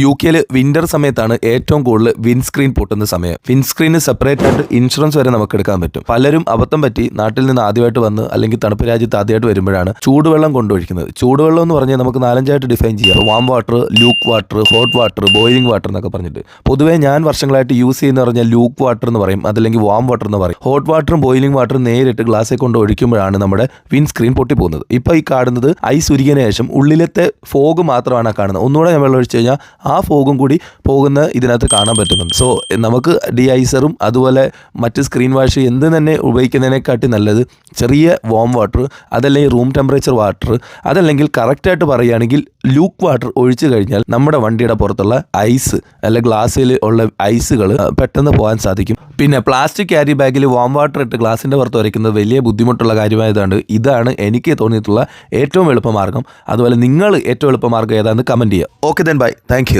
U കെയിൽ winter സമയത്താണ് ഏറ്റവും കൂടുതൽ വിൻസ്ക്രീൻ പൊട്ടുന്ന സമയം. വിൻസ്ക്രീന് സെപ്പറേറ്റ് ആയിട്ട് ഇൻഷുറൻസ് വരെ നമുക്ക് എടുക്കാൻ പറ്റും. പലരും അബദ്ധം പറ്റി നാട്ടിൽ നിന്ന് ആദ്യമായിട്ട് വന്ന് അല്ലെങ്കിൽ തണുപ്പ് രാജ്യത്ത് ആദ്യമായിട്ട് വരുമ്പോഴാണ് ചൂടുവെള്ളം കൊണ്ടൊഴിക്കുന്നത് ചൂടുവെള്ളം എന്ന് പറഞ്ഞാൽ നമുക്ക് നാലഞ്ചായിട്ട് ഡിഫൈൻ ചെയ്യാം. Warm water luke water hot water boiling water എന്നൊക്കെ പറഞ്ഞിട്ട്. പൊതുവേ ഞാൻ വർഷങ്ങളായിട്ട് യൂസ് ചെയ്യുന്ന പറഞ്ഞാൽ ലൂക്ക് വാട്ടർ എന്ന് പറയും. അതല്ലെങ്കിൽ വാം വാട്ടർ എന്ന് പറയും. ഹോട്ട് വാട്ടറും ബോയിലിംഗ് വാട്ടറും നേരിട്ട് ഗ്ലാസ്സിൽ കൊണ്ട് ഒഴിക്കുമ്പോഴാണ് നമ്മുടെ വിൻസ്ക്രീൻ പൊട്ടിപ്പോകുന്നത്. ഇപ്പോൾ ഈ കാണുന്നത് ഐസ് ഉരുകിയതിനു ശേഷം ഉള്ളിലത്തെ ഫോഗ് മാത്രമാണ് കാണുന്നത്. ഒന്നുകൂടെ ഞാൻ വെള്ളം ഒഴിച്ചു കഴിഞ്ഞാൽ ആ ഫോഗും കൂടി പോകുന്ന ഇതിനകത്ത് കാണാൻ പറ്റുന്നുണ്ട്. സോ നമുക്ക് ഡി ഐസറും അതുപോലെ മറ്റ് സ്ക്രീൻ വാഷ് എന്ത് തന്നെ ഉപയോഗിക്കുന്നതിനെക്കാട്ടി നല്ലത് ചെറിയ വോം വാട്ടർ അതല്ലെങ്കിൽ റൂം ടെമ്പറേച്ചർ വാട്ടർ അതല്ലെങ്കിൽ കറക്റ്റായിട്ട് പറയുകയാണെങ്കിൽ ലൂക്ക് വാട്ടർ ഒഴിച്ചു കഴിഞ്ഞാൽ നമ്മുടെ വണ്ടിയുടെ പുറത്തുള്ള ഐസ് അല്ലെങ്കിൽ ഗ്ലാസ്സിൽ ഉള്ള ഐസുകൾ പെട്ടെന്ന് പോകാൻ സാധിക്കും. പിന്നെ പ്ലാസ്റ്റിക് ക്യാരി ബാഗിൽ വാം വാട്ടർ ഇട്ട് ഗ്ലാസിന്റെ പുറത്ത് വരയ്ക്കുന്നത് വലിയ ബുദ്ധിമുട്ടുള്ള കാര്യമായതുകൊണ്ട് ഇതാണ് എനിക്ക് തോന്നിയിട്ടുള്ള ഏറ്റവും എളുപ്പമാർഗം അതുപോലെ നിങ്ങൾ ഏറ്റവും എളുപ്പമാർഗം ഏതാണെന്ന് കമന്റ് ചെയ്യുക. Okay then bye thank